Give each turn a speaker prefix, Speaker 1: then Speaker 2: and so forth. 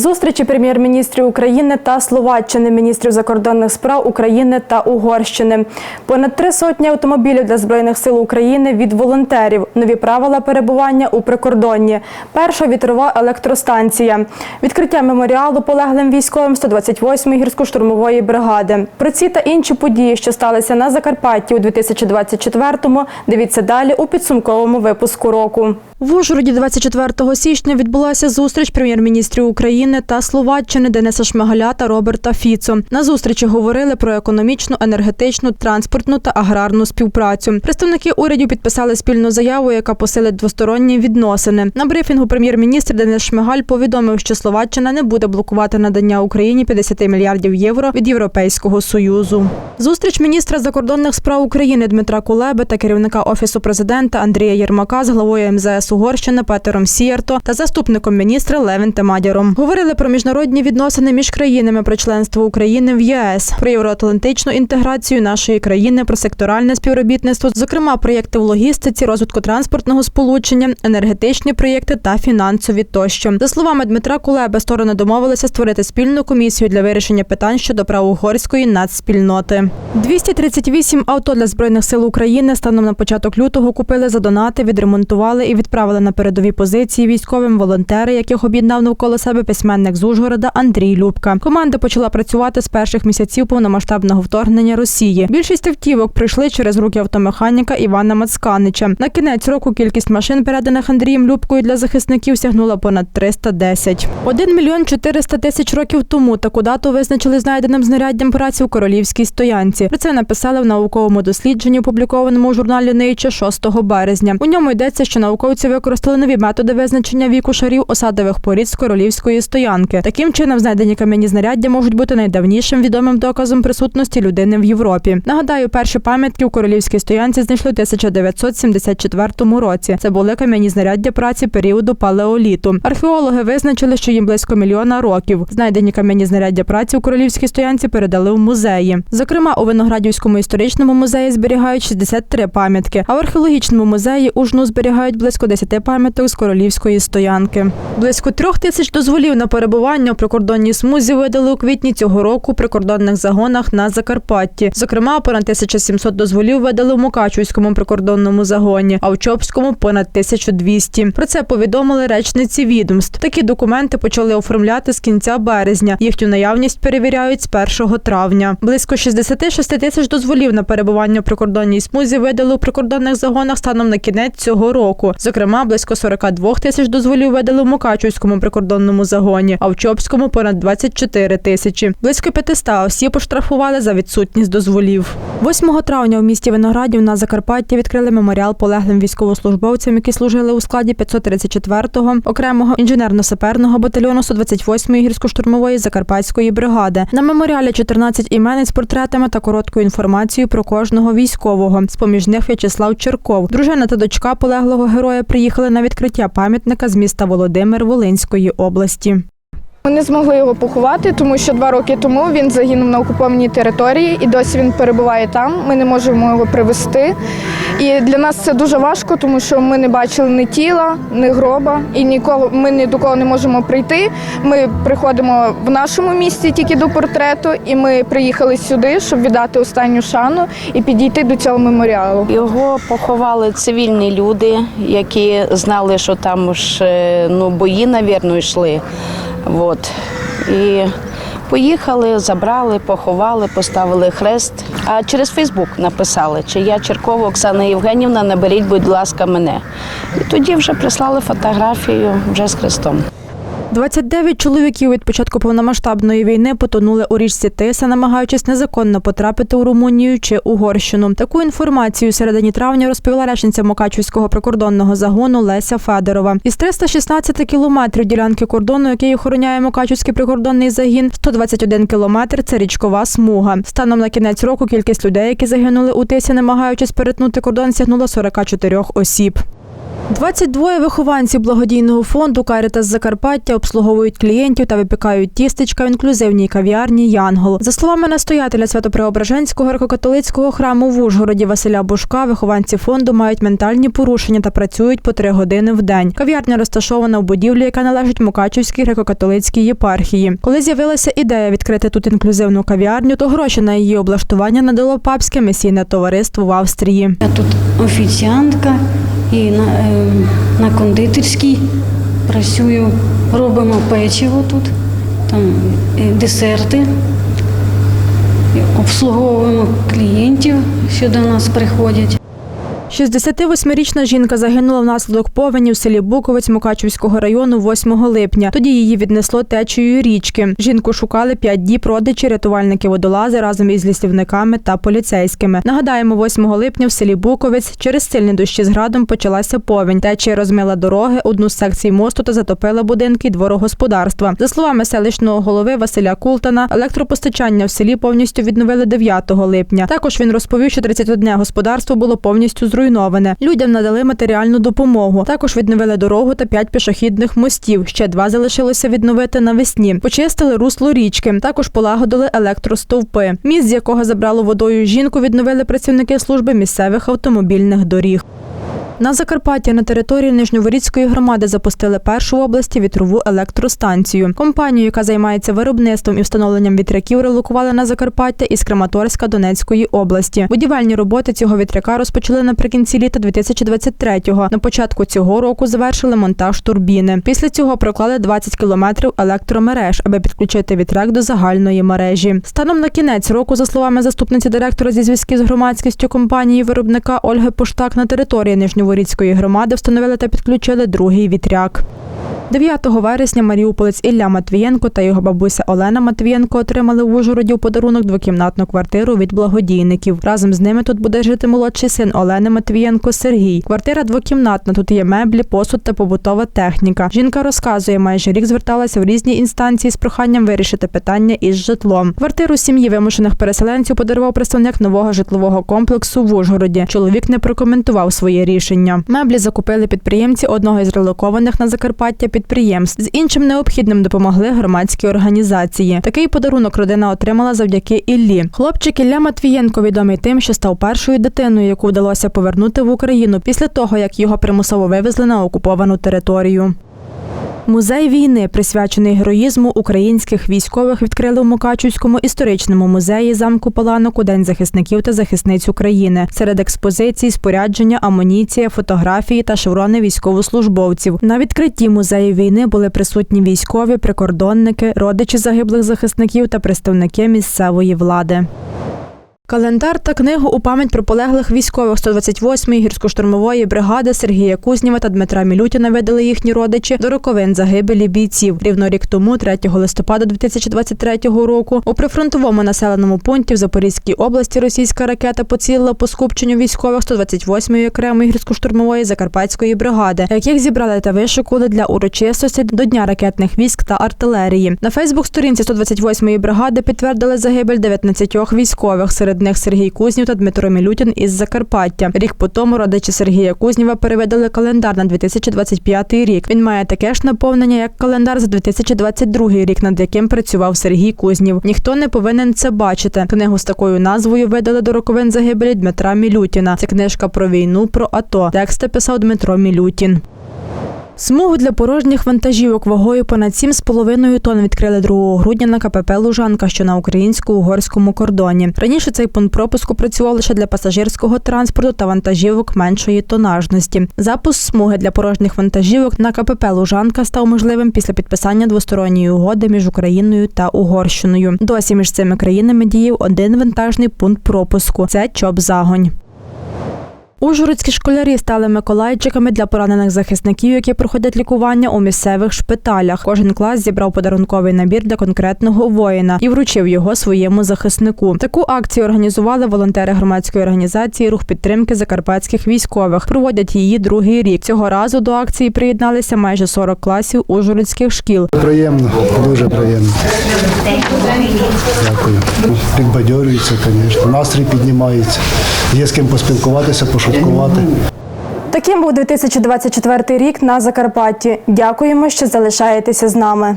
Speaker 1: Зустрічі прем'єр-міністрів України та Словаччини, міністрів закордонних справ України та Угорщини. Понад три сотні автомобілів для збройних сил України від волонтерів. Нові правила перебування у прикордонні. Перша вітрова електростанція. Відкриття меморіалу полеглим військовим 128-ї гірсько-штурмової бригади. Про ці та інші події, що сталися на Закарпатті у 2024-му, дивіться далі у підсумковому випуску року. В Ужгороді 24 січня відбулася зустріч прем'єр-міністрів України та Словаччини Дениса Шмигаля та Роберта Фіцо. На зустрічі говорили про економічну, енергетичну, транспортну та аграрну співпрацю. Представники урядів підписали спільну заяву, яка посилить двосторонні відносини. На брифінгу прем'єр-міністр Денис Шмигаль повідомив, що Словаччина не буде блокувати надання Україні 50 мільярдів євро від Європейського союзу. Зустріч міністра закордонних справ України Дмитра Кулеби та керівника офісу президента Андрія Єрмака з главою МЗС Угорщини Петером Сієрто та заступником міністра Левін Темадяром. Говорили про міжнародні відносини між країнами, про членство України в ЄС, про євроатлантичну інтеграцію нашої країни, про секторальне співробітництво, зокрема проєкти в логістиці, розвитку транспортного сполучення, енергетичні проєкти та фінансові тощо. За словами Дмитра Кулеби, сторони домовилися створити спільну комісію для вирішення питань щодо прав угорської нацспільноти. 238 авто для збройних сил України станом на початок лютого купили за донати, відремонтували і відправили на передові позиції військовим волонтери, яких об'єднав навколо себе письменник з Ужгорода Андрій Любка. Команда почала працювати з перших місяців повномасштабного вторгнення Росії. Більшість автівок прийшли через руки автомеханіка Івана Мацканича. На кінець року кількість машин, переданих Андрієм Любкою для захисників, сягнула понад 310. 1 мільйон 400 тисяч років тому таку дату визначили знайденим знаряддям праці у королівській стоянці. Про це написали в науковому дослідженні, опублікованому у журналі Nature 6 березня. У ньому йдеться, що науковці використали нові методи визначення віку шарів осадових порід з королівської стоянки. Таким чином, знайдені кам'яні знаряддя можуть бути найдавнішим відомим доказом присутності людини в Європі. Нагадаю, перші пам'ятки у королівській стоянці знайшли у 1974 році. Це були кам'яні знаряддя праці періоду палеоліту. Археологи визначили, що їм близько мільйона років. Знайдені кам'яні знаряддя праці у королівській стоянці передали в музеї. Зокрема, у Виноградівському історичному музеї зберігають 63 пам'ятки, а в археологічному музеї у жну зберігають близько 10 пам'яток з королівської стоянки. Близько трьох тисяч дозволів на перебування у прикордонній смузі видали у квітні цього року прикордонних загонах на Закарпатті. Зокрема, понад 1700 дозволів видали в Мукачівському прикордонному загоні, а в Чопському понад 1200. Про це повідомили речниці відомств. Такі документи почали оформляти з кінця березня. Їхню наявність перевіряють з 1 травня. Близько 66 тисяч дозволів на перебування у прикордонній смузі видали у прикордонних загонах станом на кінець цього року. Зокрема, близько 42 тисяч дозволів видали в Мукачівському прикордонному загоні, а в Чопському понад 24 тисячі. Близько 500 осіб оштрафували за відсутність дозволів. 8 травня у місті Виноградів на Закарпатті відкрили меморіал полеглим військовослужбовцям, які служили у складі 534-го окремого інженерно-саперного батальйону 128-ї гірсько-штурмової закарпатської бригади. На меморіалі 14 імен з портретами та короткою інформацією про кожного військового. З поміж них В'ячеслав Черков. Дружина та дочка полеглого героя приїхали на відкриття пам'ятника з міста Володимир Волинської області.
Speaker 2: Ми не змогли його поховати, тому що два роки тому він загинув на окупованій території і досі він перебуває там. Ми не можемо його привезти. І для нас це дуже важко, тому що ми не бачили ні тіла, ні гроба, і нікого ми ні до кого не можемо прийти. Ми приходимо в нашому місті тільки до портрету, і ми приїхали сюди, щоб віддати останню шану і підійти до цього меморіалу.
Speaker 3: Його поховали цивільні люди, які знали, що там ж е, ну, бої, навірно, йшли. От. І поїхали, забрали, поховали, поставили хрест. А через Фейсбук написали, чи я Черкова Оксана Євгенівна, наберіть, будь ласка, мене. І тоді вже прислали фотографію вже з хрестом.
Speaker 1: 29 чоловіків від початку повномасштабної війни потонули у річці Тиса, намагаючись незаконно потрапити у Румунію чи Угорщину. Таку інформацію середині травня розповіла речниця Мукачівського прикордонного загону Леся Федорова. Із 316 кілометрів ділянки кордону, який охороняє Мукачівський прикордонний загін, 121 кілометр це річкова смуга. Станом на кінець року кількість людей, які загинули у Тисі, намагаючись перетнути кордон, сягнула 44 осіб. 22 вихованців благодійного фонду Карітас Закарпаття обслуговують клієнтів та випікають тістечка в інклюзивній кав'ярні Янгол. За словами настоятеля Свято-Преображенського греко-католицького храму в Ужгороді Василя Бушка, вихованці фонду мають ментальні порушення та працюють по три години в день. Кав'ярня розташована в будівлі, яка належить Мукачівській греко-католицькій єпархії. Коли з'явилася ідея відкрити тут інклюзивну кав'ярню, то гроші на її облаштування надало папське місійне товариство в Австрії.
Speaker 4: Я тут офіціантка і на, е, на кондитерській працюю. Робимо печиво тут, там е, десерти. Обслуговуємо клієнтів, що до нас приходять.
Speaker 1: 68-річна жінка загинула внаслідок повені в селі Буковець Мукачівського району 8 липня. Тоді її віднесло течією річки. Жінку шукали 5 діб родичі, рятувальники водолази разом із лісівниками та поліцейськими. Нагадаємо, 8 липня в селі Буковець через сильні дощі з градом почалася повінь. Течія розмила дороги, одну з секцій мосту та затопила будинки й дворогосподарства. За словами селищного голови Василя Култана, електропостачання в селі повністю відновили 9 липня. Також він розповів, що 31 господарство було повністю зруйноване. Людям надали матеріальну допомогу. Також відновили дорогу та п'ять пішохідних мостів. Ще два залишилося відновити навесні. Почистили русло річки. Також полагодили електростовпи. Міст, з якого забрало водою жінку, відновили працівники служби місцевих автомобільних доріг. На Закарпатті на території Нижньоворіцької громади запустили першу в області вітрову електростанцію. Компанію, яка займається виробництвом і встановленням вітряків, релокували на Закарпаття із Краматорська Донецької області. Будівельні роботи цього вітряка розпочали наприкінці літа 2023-го. На початку цього року завершили монтаж турбіни. Після цього проклали 20 кілометрів електромереж, аби підключити вітряк до загальної мережі. Станом на кінець року, за словами заступниці директора зі зв'язків з громадськістю компанії виробника Ольги Поштак, на території Нижньоворіцької громади встановили та підключили другий вітряк. 9 вересня маріуполець Ілля Матвієнко та його бабуся Олена Матвієнко отримали в Ужгороді у подарунок двокімнатну квартиру від благодійників. Разом з ними тут буде жити молодший син Олени Матвієнко Сергій. Квартира двокімнатна. Тут є меблі, посуд та побутова техніка. Жінка розказує, майже рік зверталася в різні інстанції з проханням вирішити питання із житлом. Квартиру сім'ї вимушених переселенців подарував представник нового житлового комплексу в Ужгороді. Чоловік не прокоментував своє рішення. Меблі закупили підприємці одного із релокованих на Закарпаття підприємств. З іншим необхідним допомогли громадські організації. Такий подарунок родина отримала завдяки Іллі. Хлопчик Ілля Матвієнко відомий тим, що став першою дитиною, яку вдалося повернути в Україну після того, як його примусово вивезли на окуповану територію. Музей війни, присвячений героїзму українських військових, відкрили у Мукачівському історичному музеї замку Паланок у День захисників та захисниць України. Серед експозицій спорядження, амуніція, фотографії та шеврони військовослужбовців. На відкритті музею війни були присутні військові, прикордонники, родичі загиблих захисників та представники місцевої влади. Календар та книгу у пам'ять про полеглих військових 128-ї гірсько-штурмової бригади Сергія Кузніва та Дмитра Мілютіна видали їхні родичі до роковин загибелі бійців. Рівно рік тому, 3 листопада 2023 року, у прифронтовому населеному пункті в Запорізькій області російська ракета поцілила по скупченню військових 128-ї окремої гірсько-штурмової закарпатської бригади, яких зібрали та вишикували для урочистості до Дня ракетних військ та артилерії. На Фейсбук-сторінці 128-ї бригади підтвердили загибель 19 військових. Серед них Сергій Кузнів та Дмитро Мілютін із Закарпаття. Рік по тому родичі Сергія Кузніва переведали календар на 2025 рік. Він має таке ж наповнення, як календар за 2022 рік, над яким працював Сергій Кузнів. Ніхто не повинен це бачити. Книгу з такою назвою видали до роковин загибелі Дмитра Мілютіна. Це книжка про війну, про АТО. Тексти писав Дмитро Мілютін. Смугу для порожніх вантажівок вагою понад 7,5 тонн відкрили 2 грудня на КПП Лужанка, що на українсько-угорському кордоні. Раніше цей пункт пропуску працював лише для пасажирського транспорту та вантажівок меншої тонажності. Запуск смуги для порожніх вантажівок на КПП Лужанка став можливим після підписання двосторонньої угоди між Україною та Угорщиною. Досі між цими країнами діяв один вантажний пункт пропуску це Чоп-Загонь. Ужгородські школярі стали миколайчиками для поранених захисників, які проходять лікування у місцевих шпиталях. Кожен клас зібрав подарунковий набір для конкретного воїна і вручив його своєму захиснику. Таку акцію організували волонтери громадської організації Рух підтримки закарпатських військових. Проводять її другий рік. Цього разу до акції приєдналися майже 40 класів ужгородських шкіл.
Speaker 5: Приємно, дуже приємно. Дякую. Підбадьорюється, звісно. Настрій піднімається. Є з ким поспілкуватися, пошуткувати.
Speaker 1: Таким був 2024 рік на Закарпатті. Дякуємо, що залишаєтеся з нами.